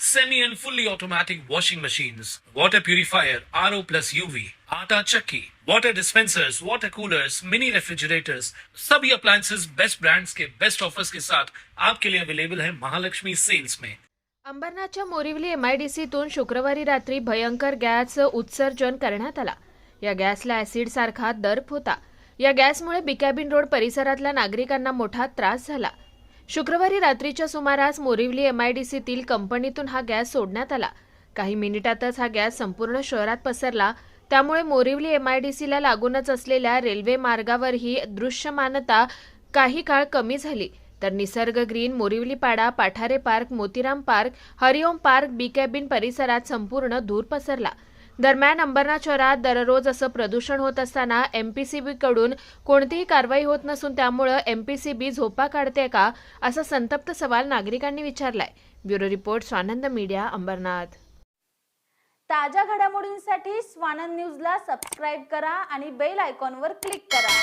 semi and fully automatic washing machines, water purifier, RO plus UV, आटा चक्की, water dispensers, water coolers, mini refrigerators, सभी appliances. Best brands के best offers के साथ आपके लिए अवेलेबल है महालक्ष्मी सेल्स में अंबरनाथच्या मोरिवली एमआयडीसीतून शुक्रवारी रात्री भयंकर गॅस उत्सर्जन करण्यात आला. या गॅसला ऍसिड सारखा दर्प होता. या गॅसमुळे बिकॅबिन रोड परिसरातल्या नागरिकांना मोठा त्रास झाला. शुक्रवारी रात्रीच्या सुमारास मोरिवली एमआयडीसीतील कंपनीतून हा गॅस सोडण्यात आला. काही मिनिटातच हा गॅस संपूर्ण शहरात पसरला. त्यामुळे मोरिवली एमआयडीसीला लागूनच असलेल्या रेल्वे मार्गावरही दृश्यमानता काही काळ कमी झाली. तर Nisarg green Morivalipada Pathare park Motiram park Hariom park B cabin परिसरात संपूर्ण धूर पसरला. दरम्यान अंबरनाथ शहरात दररोज असं प्रदूषण होत असताना एमपीसीबीकडून कोणतीही कारवाई होत नसून त्यामुळं एमपीसीबी झोपा काढते का असा संतप्त सवाल नागरिकांनी विचारलाय. Bureau report Swanand media Ambarnath. ताज्या घडामोडींसाठी स्वानंद न्यूजला सबस्क्राईब करा आणि बेल आयकॉनवर क्लिक करा.